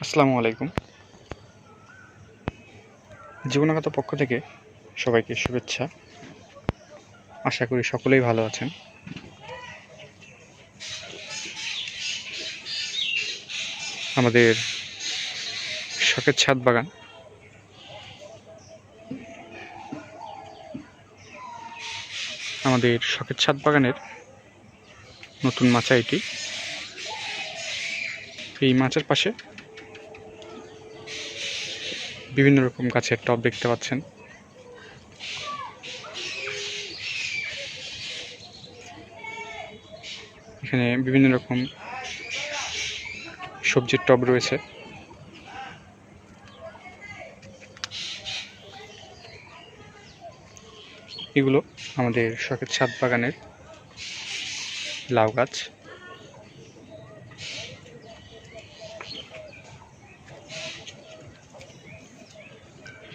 আসসালামু আলাইকুম। জীবনাগত পক্ষ থেকে সবাইকে শুভেচ্ছা। আশা করি সকলেই ভালো আছেন। আমাদের শখের ছাদ বাগান। আমাদের শখের ছাদ বাগানের নতুন মাচা এটি। এই মাছের পাশে বিভিন্ন রকম গাছের টব দেখতে পাচ্ছেন। এখানে বিভিন্ন রকম সবজির টব রয়েছে। এগুলো আমাদের শখের ছাদ বাগানের লাউ গাছ।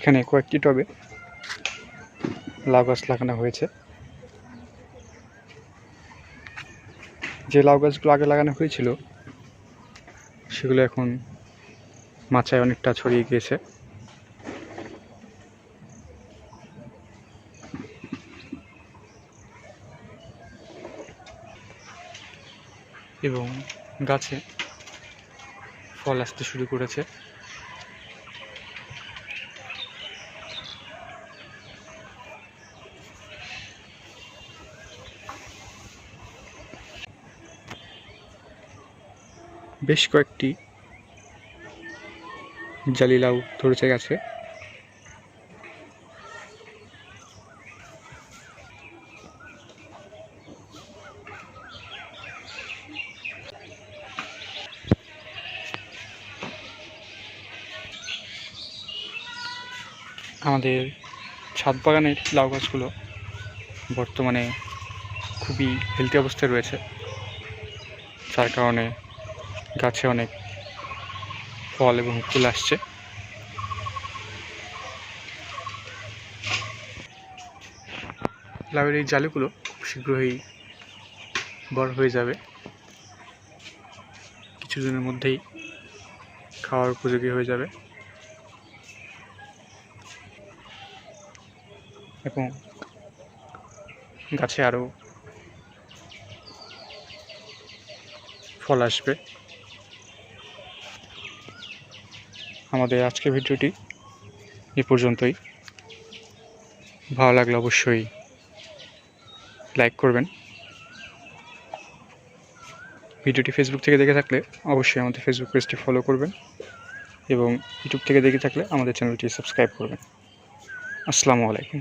এখানে কয়েকটি টবে লাউ গাছ লাগানো হয়েছে। যে লাউ গাছগুলো আগে লাগানো হয়েছিল, সেগুলো এখন মাচায় অনেকটা ছড়িয়ে গিয়েছে। এবং গাছে ফল আসতে শুরু করেছে। বেশ কয়েকটি জালি লাউ ধরেছে গেছে। আমাদের ছাদ বাগানের লাউ গাছগুলো বর্তমানে খুবই হেলদি অবস্থায় রয়েছে। যার কারণে গাছে অনেক ফল এবং ফুল আসছে। লাউয়ের এই জালগুলো খুব শীঘ্রই বড় হয়ে যাবে। কিছুদিনের মধ্যেই খাওয়ার উপযোগী হয়ে যাবে। এবং গাছে আরও ফল আসবে। আমাদের আজকের ভিডিওটি এ পর্যন্তই। ভালো লাগলে অবশ্যই লাইক করবেন। ভিডিওটি ফেসবুক থেকে দেখে থাকলে অবশ্যই আমাদের ফেসবুক পেজটি ফলো করবেন এবং ইউটিউব থেকে দেখে থাকলে আমাদের চ্যানেলটি সাবস্ক্রাইব করবেন। আসসালামু আলাইকুম।